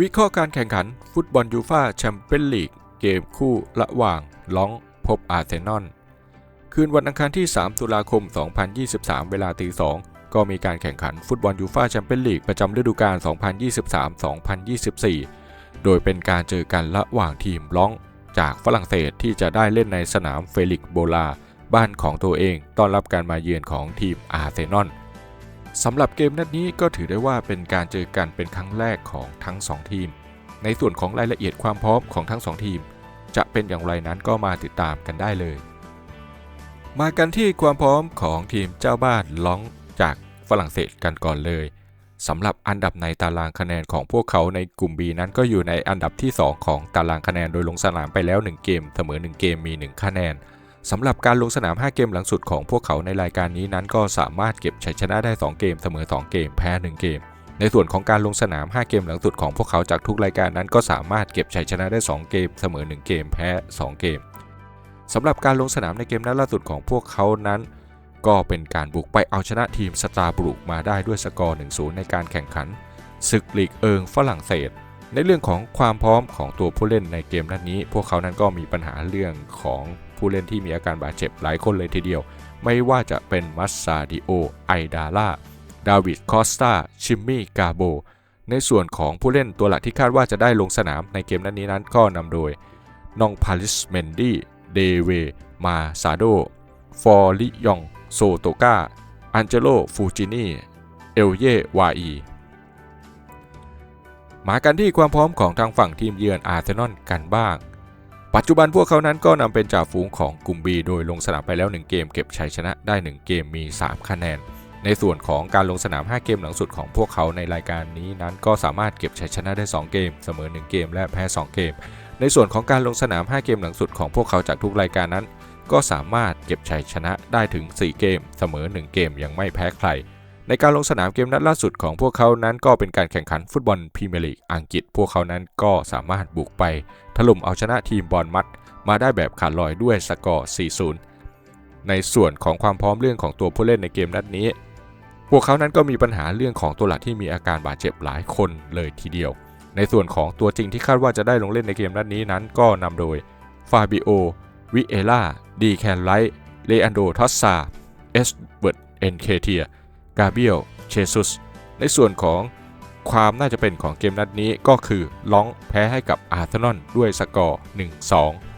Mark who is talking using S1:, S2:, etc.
S1: วิเคราะห์การแข่งขันฟุตบอลยูฟาแชมเปี้ยนลีกเกมคู่ระหว่างล้องพบอาร์เซนอลคืนวันอังคารที่ 3 ตุลาคม 2023 เวลาตี2ก็มีการแข่งขันฟุตบอลยูฟาแชมเปี้ยนลีกประจำฤดูกาล 2023-2024 โดยเป็นการเจอกันระหว่างทีมล้องจากฝรั่งเศสที่จะได้เล่นในสนามเฟลิกโบลา บ้านของตัวเอง ต้อนรับการมาเยือนของทีมอาร์เซนอล สำหรับเกมนัดนี้ก็ถือได้ว่าเป็นการเจอกันเป็นครั้งแรกของทั้ง 2 ทีม ในส่วนของรายละเอียดความพร้อมของทั้ง 2 ทีม จะเป็นอย่างไรนั้นก็มาติดตามกันได้เลย มากันที่ความพร้อมของทีมเจ้าบ้านล้องจากฝรั่งเศสกันก่อนเลยสำหรับอันดับในตารางคะแนนของพวกเขาในกลุ่ม B นั้นก็อยู่ในอันดับที่ 2 ของตารางคะแนนโดยลงสนามไปแล้ว 1 เกม เสมอ 1 เกมมี 1 คะแนน สำหรับการลงสนาม 5 เกมหลังสุดของพวกเขาในรายการนี้นั้นก็สามารถเก็บชัยชนะได้ 2 เกมเสมอ 2 เกม แพ้ 1 เกม ในส่วนของการลงสนาม 5 เกมหลังสุดของพวกเขาจากทุกรายการนั้นก็สามารถเก็บชัยชนะได้ 2 เกมเสมอ 1 เกม แพ้ 2 เกมสำหรับการลงสนามในเกมนัดล่าสุดของพวกเขานั้น ก็เป็นการบุกไปเอาชนะทีมสตาร์บรุกมาได้ด้วยสกอร์ 1-0 ในการแข่งขันศึกลีกเอิงฝรั่งเศส ในเรื่องของความพร้อมของตัวผู้เล่นในเกมนัดนี้ พวกเขานั้นก็มีปัญหาเรื่องของผู้เล่นที่มีอาการบาดเจ็บหลายคนเลยทีเดียว ไม่ว่าจะเป็นมัสซาดิโอ ไอดาล่า ดาวิด คอสตา ชิมมี่ กาโบ ในส่วนของผู้เล่นตัวหลักที่คาดว่าจะได้ลงสนามในเกมนัดนี้นั้นก็นำโดยนองพาลิสเมนดี้ เดเว มาซาโด ฟอริยอง โซโตกาอันเจโล ฟูจินี เอลเยวาอี มากันที่ความพร้อมของทางฝั่งทีมเยือนอาร์เซนอลกันบ้าง ปัจจุบันพวกเขานั้นก็นำเป็นจ่าฝูงของกลุ่ม B โดยลงสนามไปแล้ว 1 เกมเก็บชัยชนะได้ 1 เกมมี 3 คะแนน ในส่วนของการลงสนาม 5 เกมหลังสุดของพวกเขาในรายการนี้นั้นก็สามารถเก็บชัยชนะได้ 2 เกม เสมอ 1 เกม และแพ้ 2 เกม ในส่วนของการลงสนาม 5 เกมหลังสุดของพวกเขาจากทุกรายการนั้น ก็สามารถเก็บชัยชนะได้ถึง 4 เกม เสมอ 1 เกมยังไม่แพ้ใคร ในการลงสนามเกมนัดล่าสุดของพวกเขานั้นก็เป็นการแข่งขันฟุตบอลพรีเมียร์ลีกอังกฤษ พวกเขานั้นก็สามารถบุกไป ถล่มเอาชนะทีมบอลมัด มาได้แบบขาดลอยด้วยสกอร์ 4-0 ในส่วนของความพร้อมเรื่องของตัวผู้เล่นในเกมนัดนี้ พวกเขานั้นก็มีปัญหาเรื่องของตัวหลักที่มีอาการบาดเจ็บหลายคนเลยทีเดียว ในส่วนของตัวจริงที่คาดว่าจะได้ลงเล่นในเกมนัดนี้นั้นก็นำโดยฟาบิโอวิเอล่าดีแคนไลท์เลอันโดทอสซาเอสเบิร์ตเอ็นเคเทีย กาเบียลเชซุสในส่วนของความน่าจะเป็นของเกมนัดนี้ก็คือล้องแพ้ให้กับอาร์เซนอลด้วยสกอร์ 1-2